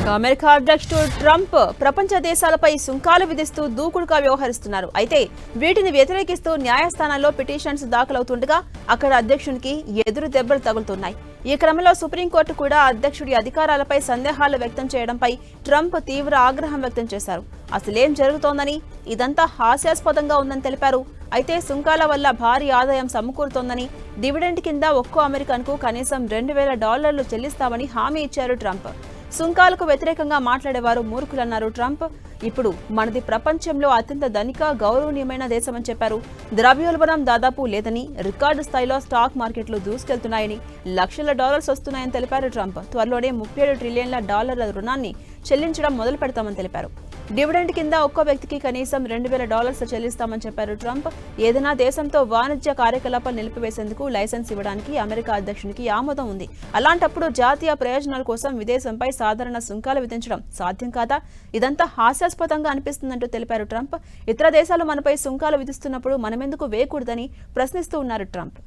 America అధ్యక్షుడు Trump ప్రపంచ దేశాలపై సుంకాలు విధిస్తూ దూకుడుగా వ్యవహరిస్తున్నారు. అయితే వీటిని వ్యతిరేకిస్తూ న్యాయస్థానాల్లో పిటిషన్స్ దాఖలవుతుండగా అక్కడ అధ్యక్షునికి ఎదురు దెబ్బలు తగులుతున్నాయి. ఈ క్రమంలో సుప్రీంకోర్టు కూడా అధ్యక్షుడి అధికారాలపై సందేహాలు వ్యక్తం చేయడంపై ట్రంప్ తీవ్ర ఆగ్రహం వ్యక్తం చేశారు. అసలేం జరుగుతోందని? ఇదంతా హాస్యాస్పదంగా ఉందని తెలిపారు. అయితే సుంకాల వల్ల భారీ ఆదాయం సమకూరుతోందని డివిడెంట్ కింద ఒక్కో అమెరికన్కు కనీసం రెండు వేల డాలర్లు చెల్లిస్తామని హామీ ఇచ్చారు ట్రంప్. సుంకాలకు వ్యతిరేకంగా మాట్లాడేవారు మూర్ఖులన్నారు ట్రంప్. ఇప్పుడు మనది ప్రపంచంలో అత్యంత ధనిక గౌరవనీయమైన దేశమని చెప్పారు. ద్రవ్యోల్బణం దాదాపు లేదని రికార్డు స్థాయిలో స్టాక్ మార్కెట్లు దూసుకెళ్తున్నాయని లక్షల డాలర్స్ వస్తున్నాయని తెలిపారు ట్రంప్. త్వరలోనే ముప్పై ఏడు ట్రిలియన్ల డాలర్ల రుణాన్ని చెల్లించడం మొదలు పెడతామని తెలిపారు. డివిడెండ్ కింద ఒక్కో వ్యక్తికి కనీసం రెండు వేల డాలర్స్ చెల్లిస్తామని చెప్పారు ట్రంప్. ఏదైనా దేశంతో వాణిజ్య కార్యకలాపాలు నిలిపివేసేందుకు లైసెన్స్ ఇవ్వడానికి అమెరికా అధ్యక్షునికి ఆమోదం ఉంది. అలాంటప్పుడు జాతీయ ప్రయోజనాల కోసం విదేశంపై సాధారణ సుంకాలు విధించడం సాధ్యం కాదా? ఇదంతా హాస్యాస్పదంగా అనిపిస్తుందంటూ తెలిపారు ట్రంప్. ఇతర దేశాలు మనపై సుంకాలు విధిస్తున్నప్పుడు మనమెందుకు వేయకూడదని ప్రశ్నిస్తూ ఉన్నారు ట్రంప్.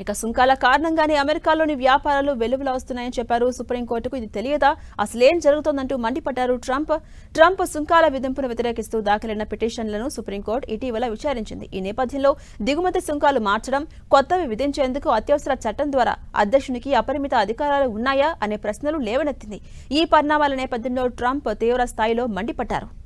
ఇక సుంకాల కారణంగానే అమెరికాలోని వ్యాపారాలు వెలుగులా వస్తున్నాయని చెప్పారు. సుప్రీంకోర్టుకు ఇది తెలియదా? అసలేం జరుగుతోందంటూ మండిపడ్డారు ట్రంప్. ట్రంప్ సుంకాల విధింపును వ్యతిరేకిస్తూ దాఖలైన పిటిషన్లను సుప్రీంకోర్టు ఇటీవల విచారించింది. ఈ నేపథ్యంలో దిగుమతి సుంకాలు మార్చడం కొత్తవి విధించేందుకు అత్యవసర చట్టం ద్వారా అధ్యక్షునికి అపరిమిత అధికారాలు ఉన్నాయా అనే ప్రశ్నలు లేవనెత్తింది. ఈ పరిణామాల నేపథ్యంలో ట్రంప్ తీవ్ర స్థాయిలో మండిపడ్డారు.